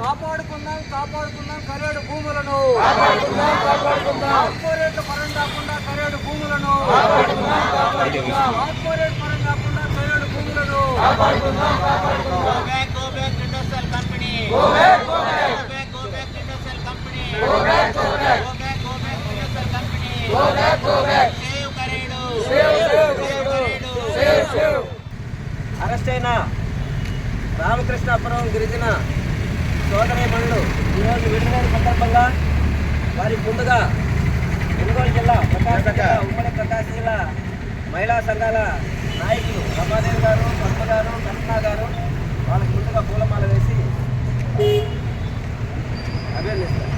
కాపాడుకుందాం కాపాడుకుందాం కరేడు భూములను కార్పొరేట్ పరం కాకుండా కరేడు భూములను కార్పొరేట్ పరం కాకుండా కరేడు భూములను save. అరెస్ట్ అయిన రామకృష్ణాపురం గిరిజన సోదరి మనులు ఈరోజు విడుదలైన సందర్భంగా వారి ముందుగా ఒంగోలు జిల్లా ప్రకాశం జిల్లా ఉమ్మడి ప్రకాశం జిల్లా మహిళా సంఘాల నాయకులు రమాదేవి గారు పద్మ గారు కల్పన గారు వాళ్ళకి ముందుగా పూలమాల వేసి అభినందిస్తారు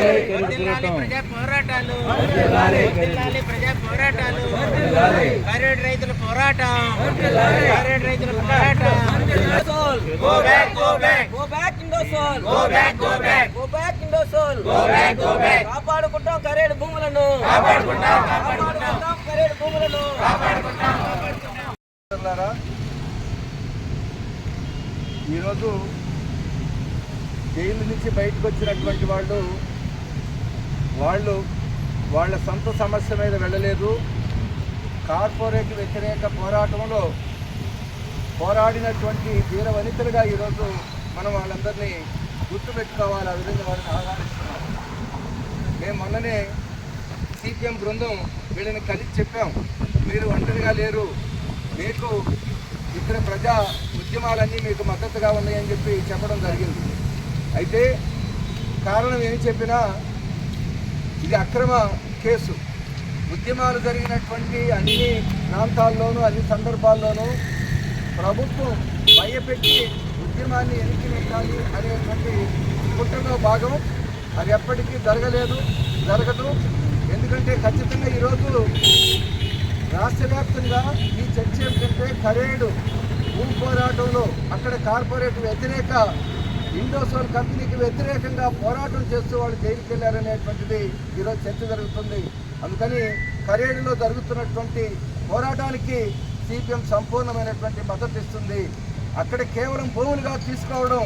ప్రజా పోరాటాలు. ప్రజా పోరాటాలు. కరేడు రైతుల పోరాటం కరేడు రైతుల పోరాటం Go back, go back. Go back Indosol Go back, go back. Go back Go back, go back. కాపాడుకుంటాం కరేడు భూములను కాపాడుకుంటాం, కాపాడుకుంటాం. కరేడు భూములను మిత్రులారా, ఈరోజు జైలు నుంచి బయటకు వచ్చినటువంటి వాళ్ళు వాళ్ళు వాళ్ళ సొంత సమస్య మీద వెళ్ళలేదు. కార్పొరేట్ వ్యతిరేక పోరాటంలో పోరాడినటువంటి వీర వనితలుగా ఈరోజు మనం వాళ్ళందరినీ గుర్తుపెట్టుకోవాలి ఆ విధంగా వాళ్ళని ఆహ్వానిస్తున్నాం మేము మొన్ననే సిపిఎం బృందం వీళ్ళని కలిసి చెప్పాం. మీరు ఒంటరిగా లేరు. మీకు ఇతర ప్రజా ఉద్యమాలన్నీ మీకు మద్దతుగా ఉన్నాయని చెప్పి చెప్పడం జరిగింది. అయితే కారణం ఏం చెప్పినా ఇది అక్రమ కేసు. ఉద్యమాలు జరిగినటువంటి అన్ని ప్రాంతాల్లోనూ అన్ని సందర్భాల్లోనూ ప్రభుత్వం భయపెట్టి ఉద్యమాన్ని వెనక్కి నెట్టాలి అనేటువంటి కుట్రలో భాగం. అది ఎప్పటికీ జరగలేదు జరగదు. ఎందుకంటే ఖచ్చితంగా ఈరోజు రాష్ట్ర వ్యాప్తంగా ఈ చర్చ ఏమిటంటే కరేడు భూమి పోరాటంలో అక్కడ కార్పొరేట్ వ్యతిరేక ఇండోసోల్ కంపెనీకి వ్యతిరేకంగా పోరాటం చేస్తూ వాళ్ళు జైలుకి వెళ్ళారనేటువంటిది ఈరోజు చర్చ జరుగుతుంది. అందుకని కరేడులో జరుగుతున్నటువంటి పోరాటానికి సిపిఎం సంపూర్ణమైనటువంటి మద్దతు ఇస్తుంది. అక్కడ కేవలం భూములుగా తీసుకోవడం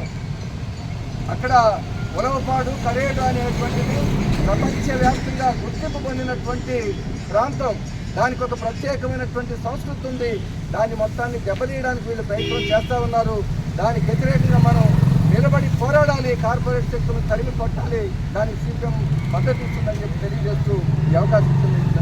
అక్కడ ఉలవపాడు కరేడు అనేటువంటిది ప్రపంచవ్యాప్తంగా గుర్తింపు పొందినటువంటి ప్రాంతం. దానికి ఒక ప్రత్యేకమైనటువంటి సంస్కృతి ఉంది. దాని మొత్తాన్ని దెబ్బతీయడానికి వీళ్ళు ప్రయత్నం చేస్తూ ఉన్నారు. దానికి వ్యతిరేకంగా మనం నిలబడి పోరాడాలి కార్పొరేట్ శక్తులను తరిమి కొట్టాలి దానికి సీపీఎం మద్దతు ఇస్తుందని చెప్పి తెలియజేస్తూ ఈ అవకాశం ఇస్తుంది